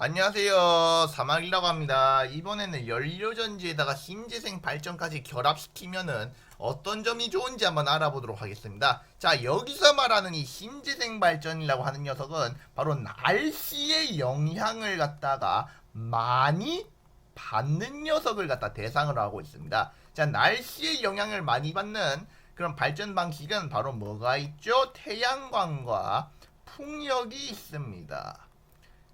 안녕하세요. 사막이라고 합니다. 이번에는 연료전지에다가 신재생 발전까지 결합시키면은 어떤 점이 좋은지 한번 알아보도록 하겠습니다. 자, 여기서 말하는 이 신재생 발전이라고 하는 녀석은 바로 날씨의 영향을 갖다가 많이 받는 녀석을 갖다 대상으로 하고 있습니다. 자, 날씨의 영향을 많이 받는 그런 발전 방식은 바로 뭐가 있죠? 태양광과 풍력이 있습니다.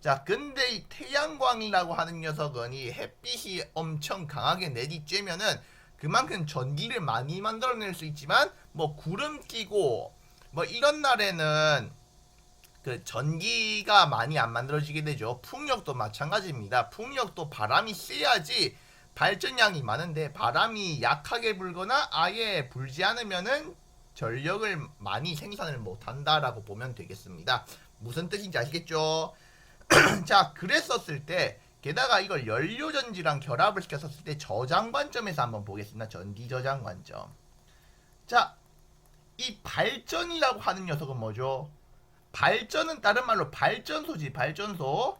자, 근데 이 태양광이라고 하는 녀석은 이 햇빛이 엄청 강하게 내리쬐면은 그만큼 전기를 많이 만들어낼 수 있지만 뭐 구름 끼고 뭐 이런 날에는 그 전기가 많이 안 만들어지게 되죠. 풍력도 마찬가지입니다. 풍력도 바람이 세야지 발전량이 많은데 바람이 약하게 불거나 아예 불지 않으면은 전력을 많이 생산을 못 한다라고 보면 되겠습니다. 무슨 뜻인지 아시겠죠? 자, 그랬었을 때 게다가 이걸 연료 전지랑 결합을 시켰었을 때 저장 관점에서 한번 보겠습니다. 전기 저장 관점. 자, 이 발전이라고 하는 녀석은 뭐죠? 발전은 다른 말로 발전소지, 발전소.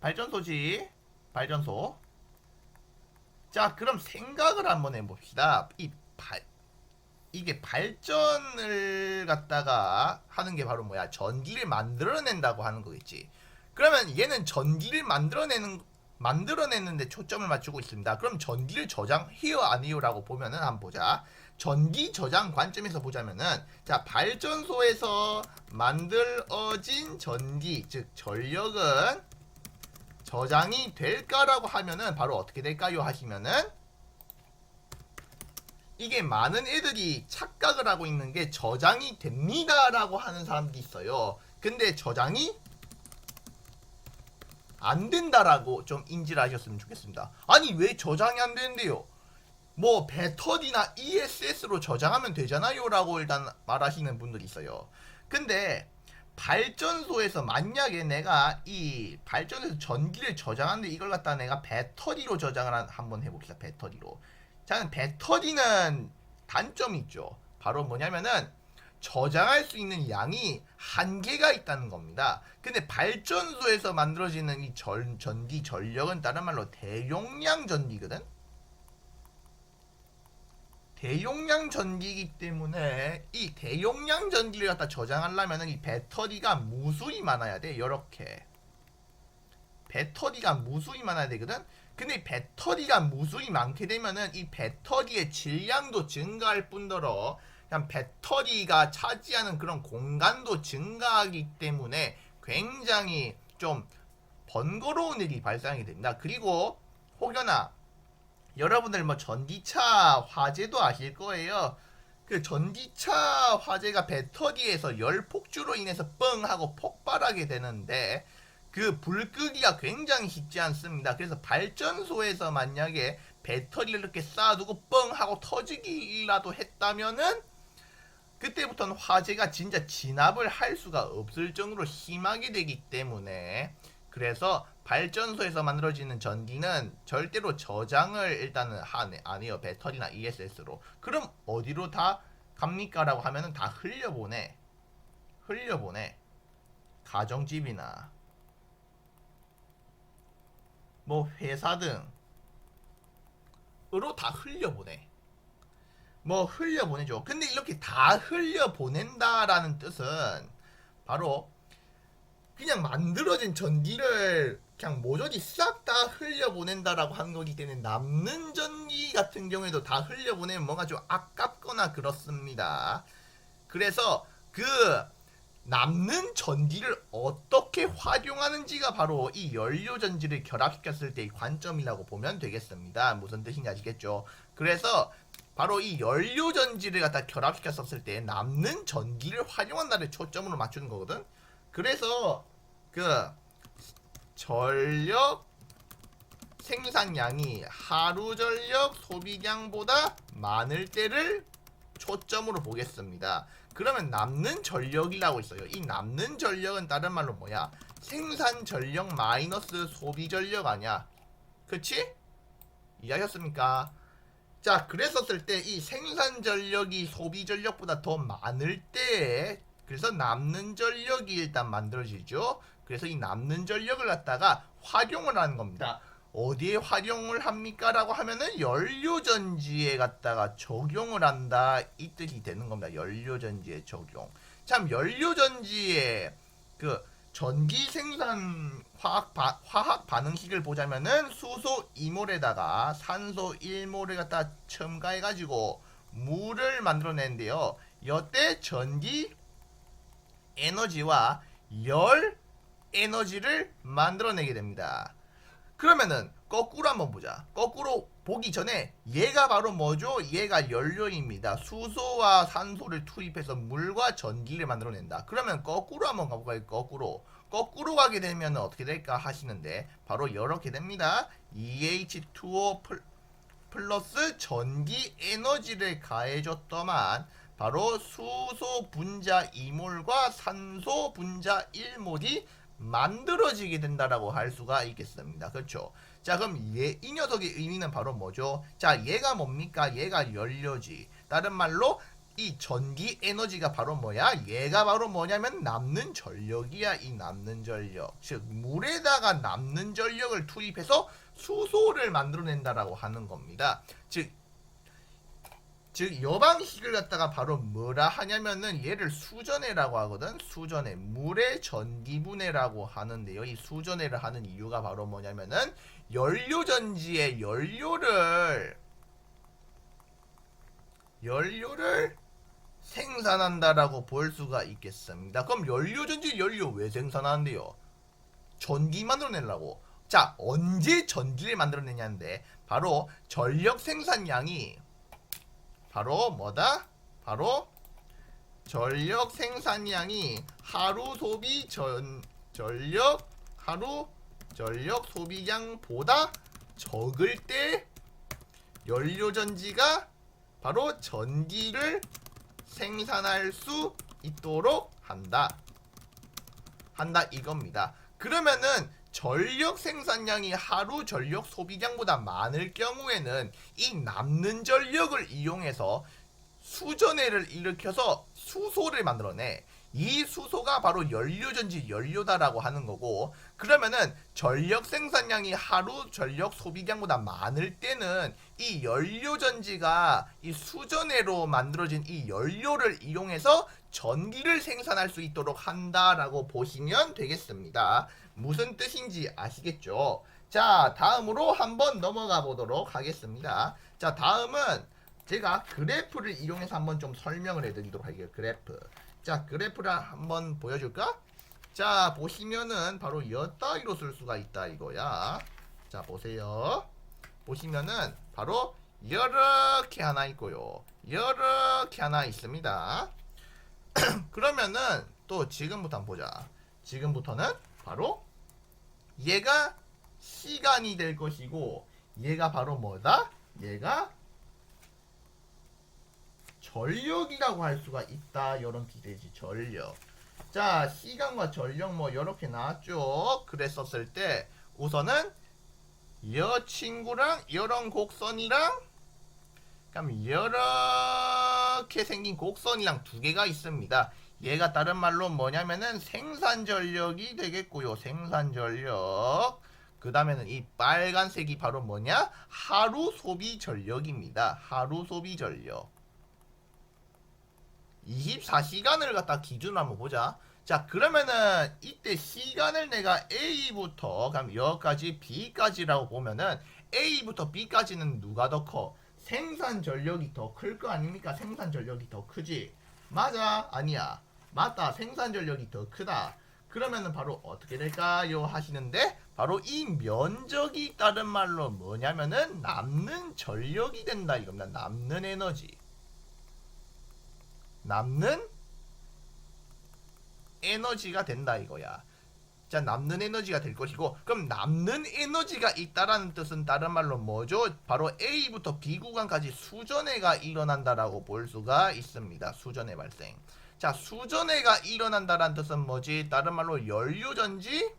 발전소지, 발전소. 자, 그럼 생각을 한번 해봅시다. 이 발, 이게 발전을 갖다가 하는 게 바로 뭐야? 전기를 만들어낸다고 하는 거겠지. 그러면 얘는 전기를 만들어내는 만들어내는데 초점을 맞추고 있습니다. 그럼 전기를 저장해요 안 해요라고 보면은 한번 보자. 전기 저장 관점에서 보자면은 자 발전소에서 만들어진 전기 즉 전력은 저장이 될까라고 하면은 바로 어떻게 될까요 하시면은 이게 많은 애들이 착각을 하고 있는 게 저장이 됩니다라고 하는 사람들이 있어요. 근데 저장이 안 된다라고 좀 인지를 하셨으면 좋겠습니다. 아니 왜 저장이 안 되는데요? 뭐 배터리나 ESS로 저장하면 되잖아요라고 일단 말하시는 분들이 있어요. 근데 발전소에서 만약에 내가 이 발전소에서 전기를 저장하는데 이걸 갖다 내가 배터리로 저장을 한- 한번 해봅시다. 배터리로. 자, 배터리는 단점이 있죠. 바로 뭐냐면은 저장할 수 있는 양이 한계가 있다는 겁니다. 근데 발전소에서 만들어지는 이 전, 전기 전력은 다른 말로 대용량 전기거든. 대용량 전기이기 때문에 이 대용량 전기를 갖다 저장하려면은 이 배터리가 무수히 많아야 돼. 이렇게 배터리가 무수히 많아야 되거든. 근데 이 배터리가 무수히 많게 되면은 이 배터리의 질량도 증가할 뿐더러 그냥 배터리가 차지하는 그런 공간도 증가하기 때문에 굉장히 좀 번거로운 일이 발생하게 됩니다. 그리고 혹여나 여러분들 뭐 전기차 화재도 아실 거예요. 그 전기차 화재가 배터리에서 열 폭주로 인해서 뻥 하고 폭발하게 되는데 그 불 끄기가 굉장히 쉽지 않습니다. 그래서 발전소에서 만약에 배터리를 이렇게 쌓아두고 뻥 하고 터지기라도 했다면은 그때부터는 화재가 진짜 진압을 할 수가 없을 정도로 심하게 되기 때문에 그래서 발전소에서 만들어지는 전기는 절대로 저장을 일단은 안, 안 해요. 배터리나 ESS로. 그럼 어디로 다 갑니까? 라고 하면은 다 흘려보내. 흘려보내. 가정집이나 뭐 회사 등으로 다 흘려보내. 뭐 흘려보내죠. 근데 이렇게 다 흘려보낸다라는 뜻은 바로 그냥 만들어진 전기를 그냥 모조리 싹 다 흘려보낸다라고 하는 거기 때문에 남는 전기 같은 경우에도 다 흘려보내면 뭔가 좀 아깝거나 그렇습니다. 그래서 그 남는 전기를 어떻게 활용하는지가 바로 이 연료 전지를 결합시켰을 때의 관점이라고 보면 되겠습니다. 무슨 뜻인지 아시겠죠? 그래서 바로 이 연료 전지를 갖다 결합시켰을 때 남는 전기를 활용한다를 초점으로 맞추는 거거든. 그래서 그 전력 생산량이 하루 전력 소비량보다 많을 때를 초점으로 보겠습니다. 그러면 남는 전력이라고 있어요. 이 남는 전력은 다른 말로 뭐야? 생산 전력 마이너스 소비 전력 아니야? 그치? 이해하셨습니까? 자, 그랬었을 때 이 생산 전력이 소비 전력보다 더 많을 때 그래서 남는 전력이 일단 만들어지죠. 그래서 이 남는 전력을 갖다가 활용을 하는 겁니다. 어디에 활용을 합니까? 라고 하면은 연료전지에 갖다가 적용을 한다 이 뜻이 되는 겁니다. 연료전지에 적용. 참 연료전지에 그 전기 생산 화학 바, 화학 반응식을 보자면은 수소 2몰에다가 산소 1몰을 갖다 첨가해 가지고 물을 만들어내는데요. 여태 전기 에너지와 열 에너지를 만들어내게 됩니다. 그러면은 거꾸로 한번 보자. 거꾸로 보기 전에 얘가 바로 뭐죠? 얘가 연료입니다. 수소와 산소를 투입해서 물과 전기를 만들어낸다. 그러면 거꾸로 한번 가볼까요? 거꾸로. 거꾸로 가게 되면 어떻게 될까 하시는데 바로 이렇게 됩니다. EH2O 플- 플러스 전기 에너지를 가해줬더만 바로 수소 분자 2몰과 산소 분자 1몰이 만들어지게 된다라고 할 수가 있겠습니다. 그렇죠? 자, 그럼 얘, 이 녀석의 의미는 바로 뭐죠? 자, 얘가 뭡니까? 얘가 연료지. 다른 말로 이 전기 에너지가 바로 뭐야? 얘가 바로 뭐냐면 남는 전력이야. 이 남는 전력. 즉, 물에다가 남는 전력을 투입해서 수소를 만들어낸다라고 하는 겁니다. 즉, 즉 여방식을 갖다가 바로 뭐라 하냐면은 얘를 수전해라고 하거든. 수전해 물의 전기분해라고 하는데요. 이 수전해를 하는 이유가 바로 뭐냐면은 연료전지에 연료를 연료를 생산한다라고 볼 수가 있겠습니다. 그럼 연료전지 연료 왜 생산하는데요? 전기 만들어내려고. 자, 언제 전기를 만들어내냐는데 바로 전력 생산량이 바로 뭐다? 바로 전력 생산량이 하루 소비 전 전력 하루 전력 소비량보다 적을 때 연료 전지가 바로 전기를 생산할 수 있도록 한다. 한다 이겁니다. 그러면은 전력 생산량이 하루 전력 소비량보다 많을 경우에는 이 남는 전력을 이용해서 수전해를 일으켜서 수소를 만들어내. 이 수소가 바로 연료전지 연료다라고 하는 거고 그러면은 전력 생산량이 하루 전력 소비량보다 많을 때는 이 연료전지가 이 수전해로 만들어진 이 연료를 이용해서 전기를 생산할 수 있도록 한다라고 보시면 되겠습니다. 무슨 뜻인지 아시겠죠? 자, 다음으로 한번 넘어가 보도록 하겠습니다. 자, 다음은 제가 그래프를 이용해서 한번 좀 설명을 해드리도록 할게요. 그래프. 자, 그래프를 한번 보여줄까? 자, 보시면은 바로 여따위로 쓸 수가 있다 이거야. 자, 보세요. 보시면은 바로 이렇게 하나 있고요. 이렇게 하나 있습니다. 그러면은 또 지금부터 한번 보자. 지금부터는 바로 얘가 시간이 될 것이고 얘가 바로 뭐다? 얘가 전력이라고 할 수가 있다. 이런 기대지 전력. 자, 시간과 전력 뭐 이렇게 나왔죠. 그랬었을 때 우선은 이 친구랑 이런 곡선이랑 그럼 이렇게 생긴 곡선이랑 두 개가 있습니다. 얘가 다른 말로 뭐냐면은 생산 전력이 되겠고요. 생산 전력. 그 다음에는 이 빨간색이 바로 뭐냐? 하루 소비 전력입니다. 하루 소비 전력. 24시간을 갖다 기준으로 한번 보자. 자, 그러면은 이때 시간을 내가 A부터 그럼 여기까지 B까지라고 보면은 A부터 B까지는 누가 더 커? 생산 전력이 더 클 거 아닙니까? 생산 전력이 더 크지. 맞아? 아니야. 맞다. 생산 전력이 더 크다. 그러면은 바로 어떻게 될까요? 하시는데 바로 이 면적이 다른 말로 뭐냐면은 남는 전력이 된다 이겁니다. 남는 에너지. 남는 에너지가 된다 이거야. 자, 남는 에너지가 될 것이고, 그럼 남는 에너지가 있다라는 뜻은 다른 말로 뭐죠? 바로 A부터 B 구간까지 수전해가 일어난다라고 볼 수가 있습니다. 수전해 발생. 자, 수전해가 일어난다라는 뜻은 뭐지? 다른 말로 연료전지?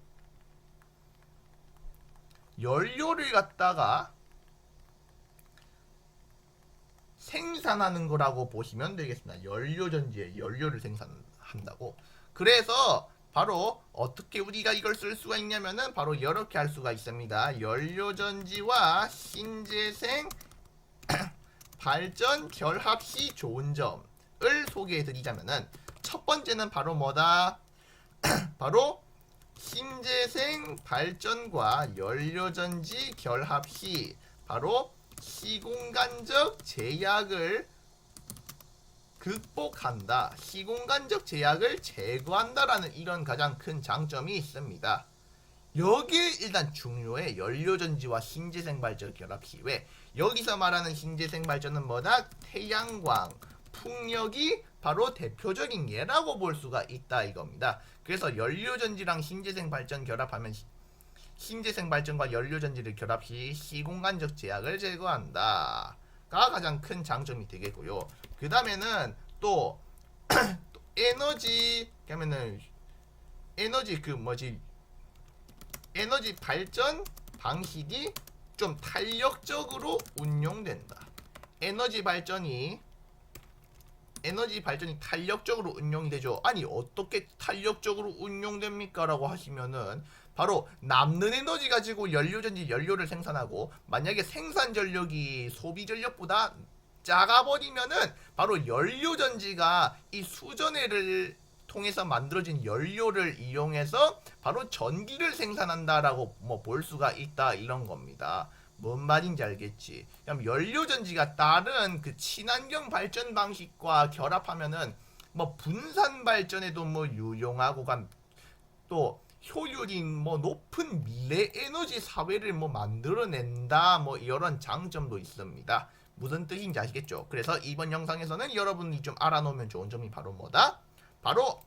연료를 갖다가 생산하는 거라고 보시면 되겠습니다. 연료전지에 연료를 생산한다. 한다고. 그래서 바로 어떻게 우리가 이걸 쓸 수가 있냐면은 바로 이렇게 할 수가 있습니다. 연료전지와 신재생 발전 결합 시 좋은 점 을 소개해 드리자면은 첫 번째는 바로 뭐다? 바로 신재생 발전과 연료전지 결합 시 바로 시공간적 제약을 극복한다. 시공간적 제약을 제거한다라는 이런 가장 큰 장점이 있습니다. 여기 일단 중요해. 연료전지와 신재생 발전 결합 시 왜? 여기서 말하는 신재생 발전은 뭐다? 태양광, 풍력이 바로 대표적인 예라고 볼 수가 있다 이겁니다. 그래서 연료전지랑 신재생 발전 결합하면 시- 신재생 발전과 연료전지를 결합 시 시공간적 제약을 제거한다 가 가장 큰 장점이 되겠고요. 그 다음에는 또, 또 에너지 그러면은 에너지 그 뭐지 에너지 발전 방식이 좀 탄력적으로 운용된다. 에너지 발전이 에너지 발전이 탄력적으로 운용이 되죠. 아니 어떻게 탄력적으로 운용됩니까? 라고 하시면은 바로 남는 에너지 가지고 연료전지 연료를 생산하고 만약에 생산 전력이 소비 전력보다 작아버리면은 바로 연료전지가 이 수전해를 통해서 만들어진 연료를 이용해서 바로 전기를 생산한다라고 뭐 볼 수가 있다 이런 겁니다. 뭔 말인지 알겠지? 그럼 연료전지가 다른 그 친환경 발전 방식과 결합하면은 뭐 분산 발전에도 뭐 유용하고 간- 또 효율이 뭐 높은 미래 에너지 사회를 뭐 만들어낸다 뭐 이런 장점도 있습니다. 무슨 뜻인지 아시겠죠? 그래서 이번 영상에서는 여러분이 좀 알아놓으면 좋은 점이 바로 뭐다? 바로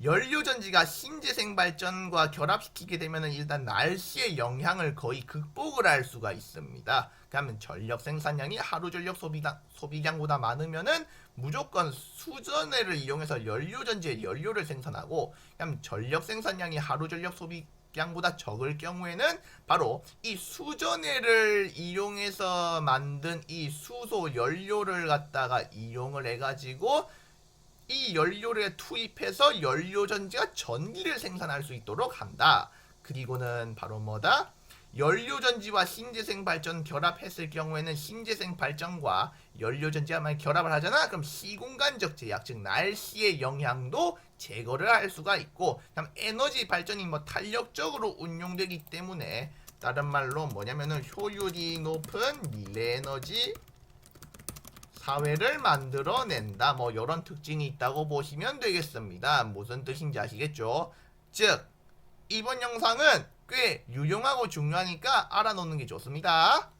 연료전지가 신재생 발전과 결합시키게 되면은 일단 날씨의 영향을 거의 극복을 할 수가 있습니다. 그러면 전력 생산량이 하루 전력 소비량, 소비량보다 많으면은 무조건 수전해를 이용해서 연료전지에 연료를 생산하고 그럼 전력 생산량이 하루 전력 소비량보다 적을 경우에는 바로 이 수전해를 이용해서 만든 이 수소 연료를 갖다가 이용을 해가지고 이 연료를 투입해서 연료전지가 전기를 생산할 수 있도록 한다. 그리고는 바로 뭐다? 연료전지와 신재생 발전 결합했을 경우에는 신재생 발전과 연료전지가 만약 결합을 하잖아. 그럼 시공간적 제약, 즉 날씨의 영향도 제거를 할 수가 있고, 그다음 에너지 발전이 뭐 탄력적으로 운용되기 때문에 다른 말로 뭐냐면은 효율이 높은 미래 에너지 사회를 만들어낸다. 뭐 이런 특징이 있다고 보시면 되겠습니다. 무슨 뜻인지 아시겠죠? 즉 이번 영상은 꽤 유용하고 중요하니까 알아놓는 게 좋습니다.